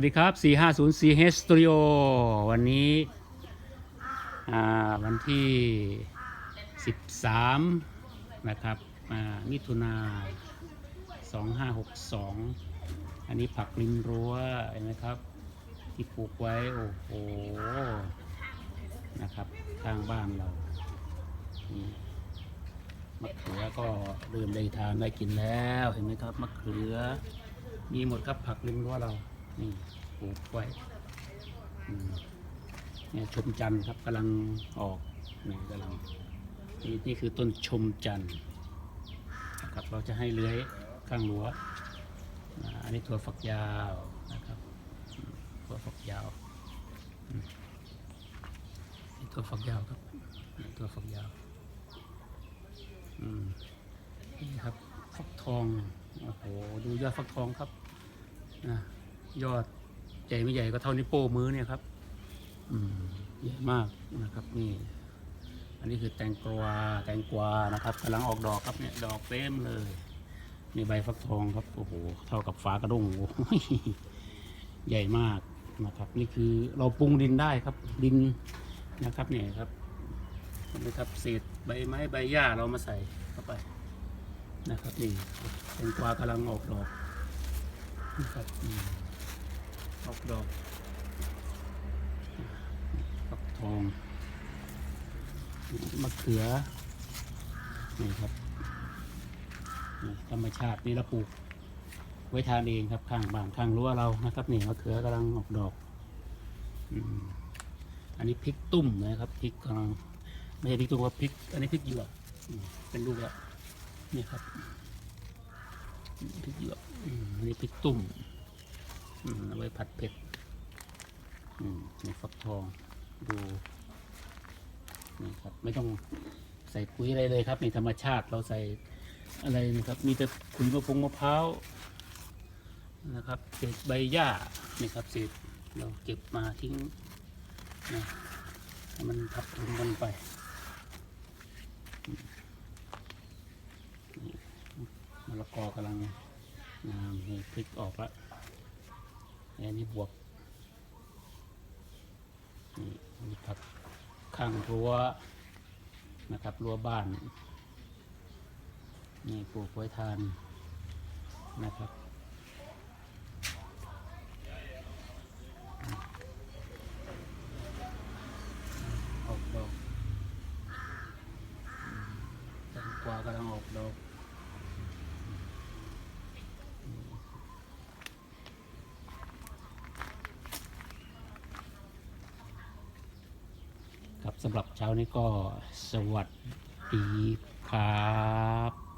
สวัสดีครับ 450 CH Studio วันนี้วันที่ 13 นะครับมิถุนา2562 อันนี้ผักริมรั้วเห็นไหมครับ ที่ปลูกไว้ โอ้โห นะครับ ข้างบ้านเรา มะเขือก็เริ่มได้ทานได้กินแล้ว เห็นไหมครับ มะเขือ มีหมดครับผักริมรั้วเรา นี่ปลูกไว้อืมเนี่ยชมจันทร์ครับกำลังออกนี่กำลังนี่นี่คือต้นชมจันทร์ครับเราจะให้เลื้อยข้างรั้วอันนี้ถั่วฝักยาวนะครับอืมถั่วฝักยาวอืมนี่ถั่วฝักยาวครับนี่ถั่วฝักยาวนี่ครับฟักทองโอ้โหดูยอดฟักทองครับนะ ยอดใหญ่ไม่ใหญ่ก็เท่านิ้วโป้งมือเนี่ยครับอืมใหญ่มากนะครับนี่อันนี้คือแตงกวาแตงกวานะครับกำลังออกดอกครับเนี่ยดอกเต็มเลยนี่ใบฟักทองครับโอ้โหเท่ากับฟ้ากระด้งโอ้โหใหญ่มากนะครับ นี่คือเราปรุงดินได้ครับ ดินนะครับเนี่ยครับนไหมครับเศษใบไม้ใบหญ้าเรามาใส่เข้าไปนะครับนี่แตงกวากำลังออกดอกนะครับ อืมอกดอกฟักทองมะเขือนี่ครับธรรมชาตินี่เราปลูก ไว้ทานเองครับข้างบ้านข้างรั้วเรานะครับนี่มะเขือกำลังออกดอกอันนี้พริกตุ่มนะครับพริกกำลังไม่ใช่พริกตุ่มว่าพริก อันนี้พริกหยวกอืมเป็นลูกแล้วนี่ครับพริกหยวกอืมอันนี้พริกตุ่ม เอาไว้ผัดเผ็ดในฟักทองดูนี่ครับไม่ต้องใส่ปุ๋ยอะไรเลยครับในธรรมชาติเราใส่อะไรนะครับ มีแต่ขุยมะพร้งมะพร้าวนะครับเศษใบหญ้านี่ครับเศษเราเก็บมาทิ้งนะให้มันทับถมกันไปมะละกอกำลังงามพลิกออกแล้ว อันนี้บวกนี่มีผักข้างรั้วนะครับรั้วบ้านนี่ปลูกไว้ทานนะครับออกดอกแตงกวากำลังออกดอก ครับสำหรับเช้านี้ก็สวัสดีครับ